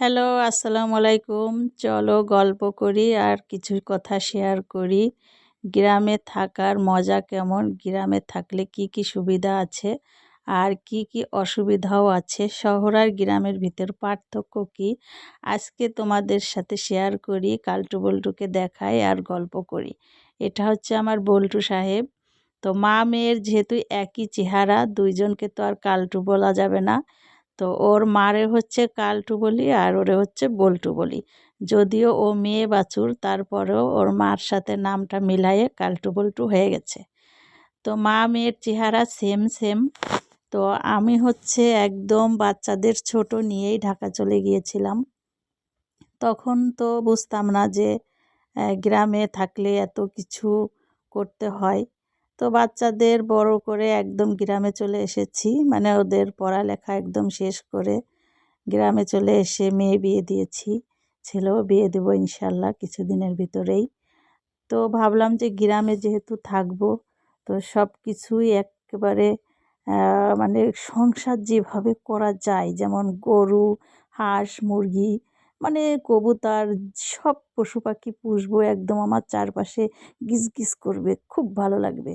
Hello, আসসালামু আলাইকুম। চলো গল্প করি আর কিছু কথা শেয়ার করি। গ্রামে থাকার মজা কেমন? গ্রামে থাকলে কি কি সুবিধা আছে? আর কি কি অসুবিধাও আছে? শহর আর গ্রামের ভিতর পার্থক্য কি? আজকে তোমাদের সাথে শেয়ার করি, কালটু বল্টুকে দেখাই আর গল্প করি। এটা হচ্ছে আমার বল্টু সাহেব। তো মা মেয়ের যেহেতু একই চেহারা, দুইজনকে তো আর কালটু বলা যাবে না। তো ওর মারে হচ্ছে কালটু বলি আর ওরে হচ্ছে বল্টু বলি। যদিও ও মেয়ে বাছুর, তারপরেও ওর মার সাথে নামটা মিলাইয়ে কালটু বল্টু হয়ে গেছে। তো মা মেয়ের চেহারা সেম সেম তো আমি হচ্ছে একদম বাচ্চাদের ছোট নিয়েই ঢাকা চলে গিয়েছিলাম। তখন তো বুঝতাম না যে গ্রামে থাকলে এত কিছু করতে হয়। তো বাচ্চাদের বড় করে একদম গ্রামে চলে এসেছি। মানে ওদের পড়ালেখা একদম শেষ করে গ্রামে চলে এসে মেয়ে বিয়ে দিয়েছি। ছেলেও বিয়ে দেবো ইনশাল্লাহ কিছুদিনের ভিতরেই। তো ভাবলাম যে গ্রামে যেহেতু থাকব, তো সব কিছুই একেবারে মানে সংসার যেভাবে করা যায়, যেমন গরু, হাঁস, মুরগি মানে কবুতর, সব পশু পাখি পুষবো, একদম আমার চারপাশে গিজ গিজ করবে, খুব ভালো লাগবে।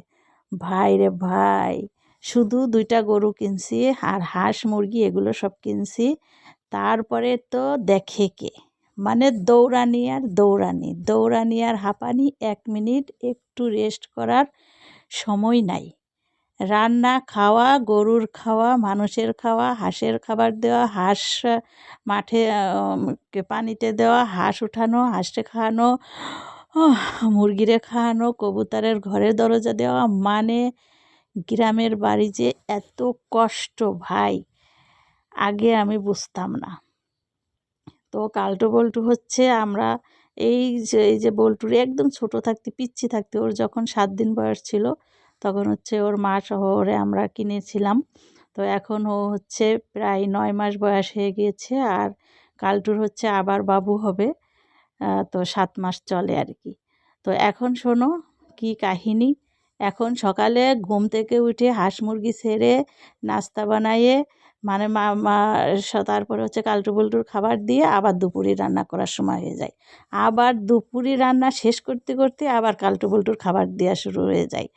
ভাই রে ভাই, শুধু দুইটা গরু কিনছি আর হাঁস, মুরগি এগুলো সব কিনছি। তারপরে তো দেখে কে? মানে দৌড়ানি আর দৌড়ানি। দৌড়ানি আর হাঁপানি এক মিনিট, একটু রেস্ট করার সময় নাই। রান্না খাওয়া, গরুর খাওয়া, মানুষের খাওয়া, হাঁসের খাবার দেওয়া, হাঁস মাঠে পানিতে দেওয়া, হাঁস উঠানো, হাঁসে খাওয়ানো মুরগিরে খাওয়ানো, কবুতরের ঘরের দরজা দেওয়া মানে গ্রামের বাড়ি যে এত কষ্ট ভাই, আগে আমি বুঝতাম না। তো কালটু বল্টু হচ্ছে আমরা এই যে এই যে বল্টুর একদম ছোট থাকতে, পিচ্ছি থাকতে, ওর যখন সাত দিন বয়স ছিল, তখন হচ্ছে ওর মা শহরে আমরা কিনেছিলাম। তো এখন ও হচ্ছে প্রায় নয় মাস বয়স হয়ে গিয়েছে, আর কালটুর হচ্ছে আবার বাবু হবে। তো সাত মাস চলে আর কি তো এখন শোনো, কি কাহিনী? এখন সকালে ঘুম থেকে উঠে হাঁস মুরগি ছেড়ে নাস্তা বানাইয়ে মানে মা মা তারপরে হচ্ছে কালটু বল্টুর খাবার দিয়ে আবার দুপুরে রান্না করার সময় হয়ে যায়। আবার দুপুরে রান্না শেষ করতে করতে আবার কালটু বল্টুর খাবার দেওয়া শুরু হয়ে যায়।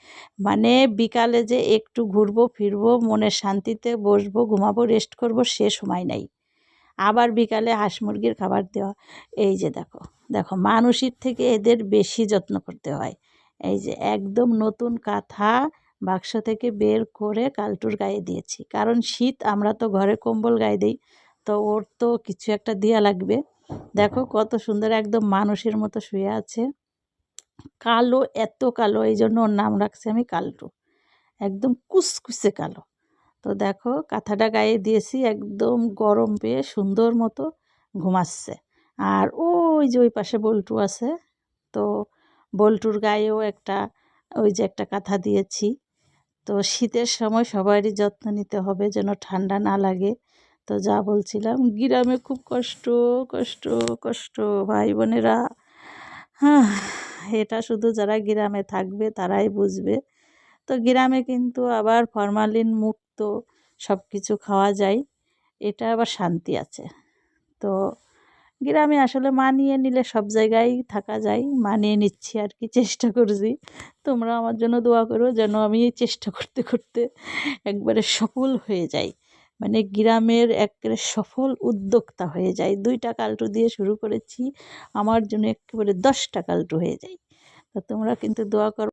মানে বিকালে যে একটু ঘুরবো, ফিরবো, মনের শান্তিতে বসবো, ঘুমাবো রেস্ট করব, সে সময় নাই। আবার বিকালে হাঁস মুরগির খাবার দেওয়া। এই যে দেখো দেখো, মানুষের থেকে এদের বেশি যত্ন করতে হয়। এই যে একদম নতুন কাঁথা বাক্স থেকে বের করে কালটুর গায়ে দিয়েছি। কারণ শীত, আমরা তো ঘরে কম্বল গায়ে দিই, তো ওর তো কিছু একটা দেওয়া লাগবে। দেখো কত সুন্দর একদম মানুষের মতো শুয়ে আছে। কালো, এত কালো, এই জন্য ওর নাম রাখছি আমি কালটু। একদম কুসকুসে কালো। তো দেখো কাঁথাটা গায়ে দিয়েছি, একদম গরম পেয়ে সুন্দর মতো ঘুমাচ্ছে। আর ওই যে ওই পাশে বল্টু আছে, তো বল্টুর গায়েও একটা, ওই যে একটা কাঁথা দিয়েছি। তো শীতের সময় সবারই যত্ন নিতে হবে যেন ঠান্ডা না লাগে। তো যা বলছিলাম, গ্রামে খুব কষ্ট কষ্ট কষ্ট, ভাই বোনেরা। হ্যাঁ এটা শুধু যারা গ্রামে থাকবে তারাই বুঝবে। তো গ্রামে কিন্তু আবার ফরমালিন মুক্ত সব কিছু খাওয়া যায়। এটা আবার শান্তি আছে। তো গ্রামে আসলে মানিয়ে নিলে সব জায়গায় থাকা যায়। মানিয়ে নিচ্ছি আর কি, চেষ্টা করছি। তোমরা আমার জন্য দোয়া করো যেন আমি চেষ্টা করতে করতে একবারে সফল হয়ে যাই। মানে গ্রামের একেবারে সফল উদ্যোক্তা হয়ে যায় দুইটা কালটু দিয়ে শুরু করেছি। আমার জন্য একেবারে দশটা কালটু হয়ে যায়। তো তোমরা কিন্তু দোয়া করো।